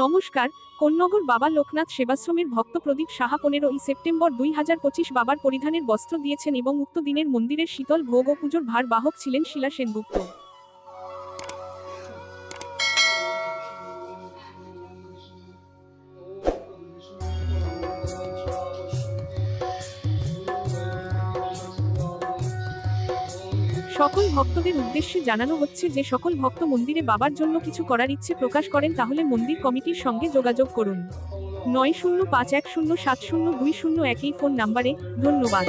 নমস্কার, কোন্নগর বাবা লোকনাথ সেবাশ্রমের ভক্ত প্রদীপ সাহা পনেরোই সেপ্টেম্বর দুই হাজার পঁচিশ বাবার পরিধানের বস্ত্র দিয়েছেন এবং উক্ত দিনের মন্দিরের শীতল ভোগ ও পুজোর ভার বাহক ছিলেন শিলা সেনগুপ্ত। সকল ভক্তদের উদ্দেশ্যে জানানো হচ্ছে যে সকল ভক্ত মন্দিরে বাবার জন্য কিছু করার ইচ্ছে প্রকাশ করেন তাহলে মন্দির কমিটির সঙ্গে যোগাযোগ করুন। নয় শূন্য পাঁচ এক শূন্য সাত শূন্য দুই শূন্য একই ফোন নাম্বারে। ধন্যবাদ।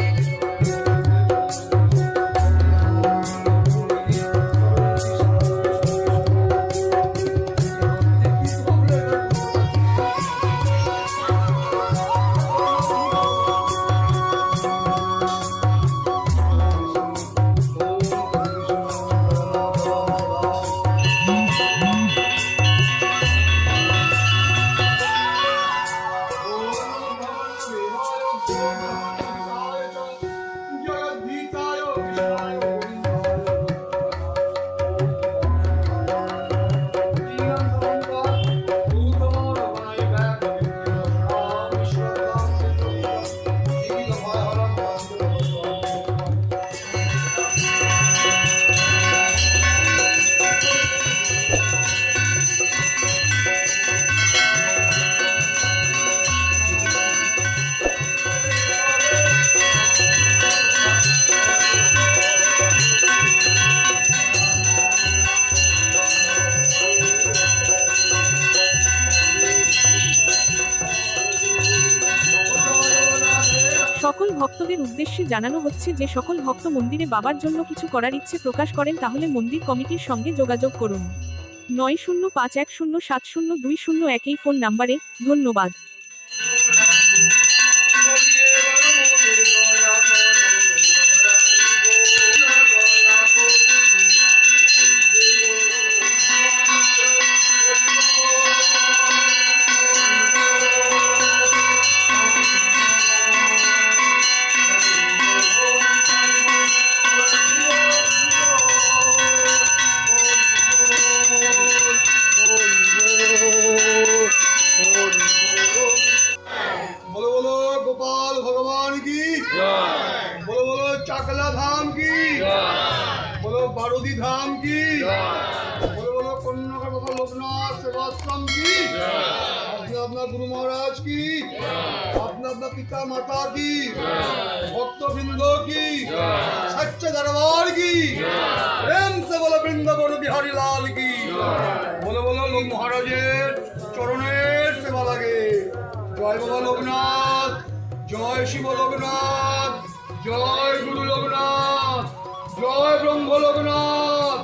ভক্তদের উদ্দেশ্যে জানানো হচ্ছে যে, সকল ভক্ত মন্দিরে বাবার জন্য কিছু করার ইচ্ছে প্রকাশ করেন তাহলে মন্দির কমিটির সঙ্গে যোগাযোগ করুন। নয় শূন্য পাঁচ এক শূন্য সাত শূন্য দুই শূন্য এক এই ফোন নাম্বারে। ধন্যবাদ। বলো বলো, গোপাল ভগবান কি? বলো বলো চাকলা ধাম কি? বলো বারুদি ধাম কি? বলো বলো কন্যাকার লোকনাথ সেবাশ্রম কি? আপনার গুরু মহারাজ কি? আপনার আপনার পিতা মাতা কি? ভক্তবৃন্দ কি? স্বচ্ছ দরবার কি? প্রেম সে বলো বৃন্দাবন বিহারী লাল কি? বলো বলো মহারাজের চরণে জয় বাবা লোকনাথ, জয় শিব লোকনাথ, জয় গুরু লোকনাথ, জয় ব্রহ্ম লোকনাথ,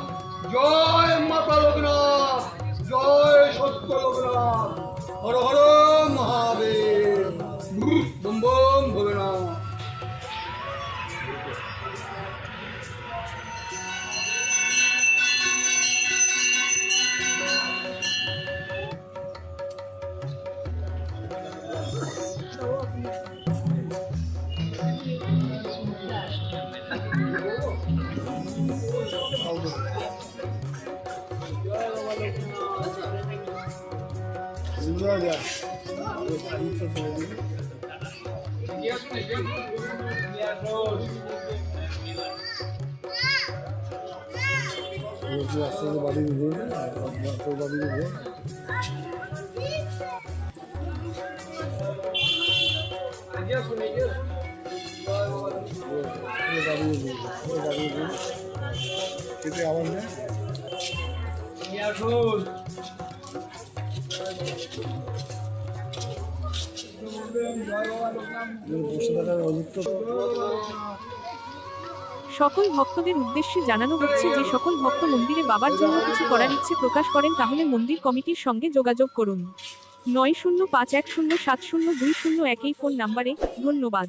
জয় মাতা লোকনাথ, জয় সত্য লোকনাথ। হর হর মহাদেব। বম আস্তে আস্তে বাড়ি তোর বাড়ি দিবে কেটে আবার সকল ভক্তদের উদ্দেশ্যে জানানো হচ্ছে যে সকল ভক্ত মন্দিরে বাবার জন্য কিছু করার ইচ্ছে প্রকাশ করেন, তাহলে মন্দির কমিটির সঙ্গে যোগাযোগ করুন। নয় শূন্য পাঁচ এক শূন্য সাত শূন্য দুই শূন্য একই ফোন নাম্বারে ধন্যবাদ।